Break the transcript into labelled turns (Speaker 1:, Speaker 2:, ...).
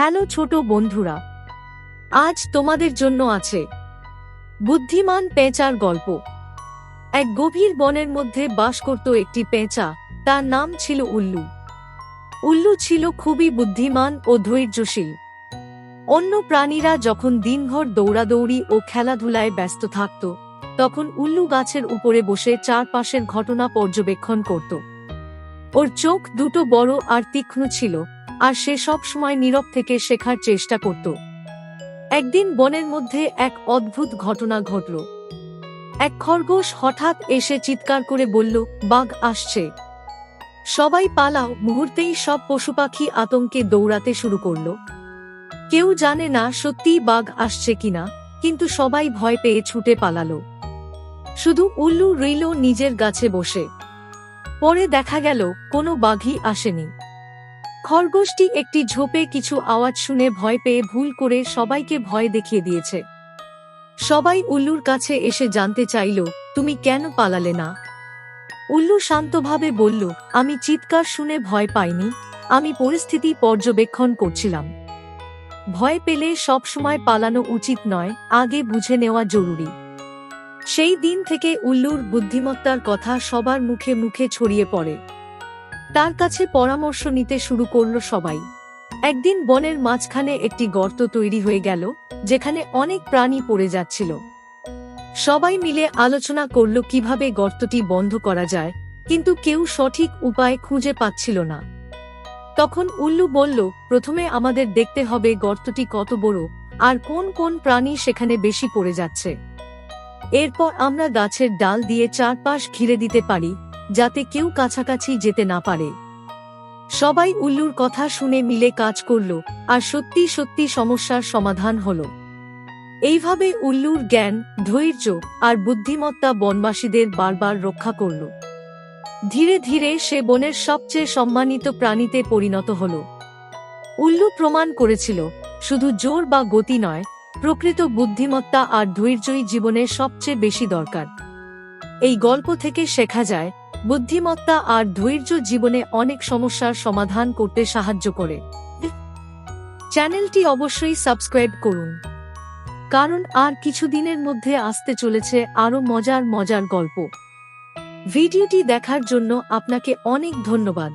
Speaker 1: Hello ছোট বন্ধুরা, আজ তোমাদের জন্য আছে বুদ্ধিমান পেঁচার গল্প। এক গভীর বনের মধ্যে বাস করত একটি পেঁচা, তার নাম ছিল উল্লু। উল্লু ছিল খুবই বুদ্ধিমান ও ধৈর্যশীল। অন্য প্রাণীরা যখন দিনভর দৌড়াদৌড়ি ও খেলাধুলায় ব্যস্ত থাকত, তখন উল্লু গাছের উপরে বসে চারপাশের ঘটনা পর্যবেক্ষণ করত। ওর চোখ দুটো বড় আর তীক্ষ্ণ ছিল আর সে সব সময় নীরব থেকে শেখার চেষ্টা করত। একদিন বনের মধ্যে এক অদ্ভুত ঘটনা ঘটল। এক খরগোশ হঠাৎ এসে চিৎকার করে বলল, বাঘ আসছে। সবাই পালাও, মুহূর্তেই সব পশু পাখি আতঙ্কে দৌড়াতে শুরু করল। কেউ জানে না সত্যিই বাঘ আসছে কিনা, কিন্তু সবাই ভয় পেয়ে ছুটে পালালো। শুধু উল্লু রইল নিজের গাছে বসে। পরে দেখা গেল, কোনো বাঘই আসেনি। খরগোশটি একটি ঝোপে কিছু আওয়াজ শুনে ভয় পেয়ে ভুল করে সবাইকে ভয় দেখিয়ে দিয়েছে। সবাই উল্লুর কাছে এসে জানতে চাইল, তুমি কেন পালালে না? উল্লু শান্তভাবে বলল, আমি চিৎকার শুনে ভয় পাইনি। আমি পরিস্থিতি পর্যবেক্ষণ করছিলাম। ভয় পেলে সবসময় পালানো উচিত নয়, আগে বুঝে নেওয়া জরুরি। সেই দিন থেকে উল্লুর বুদ্ধিমত্তার কথা সবার মুখে মুখে ছড়িয়ে পড়ে। তার কাছে পরামর্শ নিতে শুরু করল সবাই। একদিন বনের মাঝখানে একটি গর্ত তৈরি হয়ে গেল, যেখানে অনেক প্রাণী পড়ে যাচ্ছিল। সবাই মিলে আলোচনা করল কীভাবে গর্তটি বন্ধ করা যায়, কিন্তু কেউ সঠিক উপায় খুঁজে পাচ্ছিল না। তখন উল্লু বলল, প্রথমে আমাদের দেখতে হবে গর্তটি কত বড়, আর কোন কোন প্রাণী সেখানে বেশি পড়ে যাচ্ছে। এরপর আমরা গাছের ডাল দিয়ে চারপাশ ঘিরে দিতে পারি যাতে কেউ কাছাকাছি যেতে না পারে। সবাই উল্লুর কথা শুনে মিলে কাজ করল, আর সত্যি সত্যি সমস্যার সমাধান হল। এইভাবে উল্লুর জ্ঞান, ধৈর্য, আর বুদ্ধিমত্তা বনবাসীদের বারবার রক্ষা করল। ধীরে ধীরে সে বনের সবচেয়ে সম্মানিত প্রাণীতে পরিণত হল। উল্লু প্রমাণ করেছিল, শুধু জোর বা গতি নয়, প্রকৃত বুদ্ধিমত্তা আর ধৈর্যই জীবনের সবচেয়ে বেশি দরকার। এই গল্প থেকে শেখা যায়, বুদ্ধিমত্তা আর ধৈর্য জীবনে অনেক সমস্যার সমাধান করতে সাহায্য করে। চ্যানেলটি অবশ্যই সাবস্ক্রাইব করুন। কারণ আর কিছুদিনের মধ্যে আসতে চলেছে আরও মজার মজার গল্প। ভিডিওটি দেখার জন্য আপনাকে অনেক ধন্যবাদ।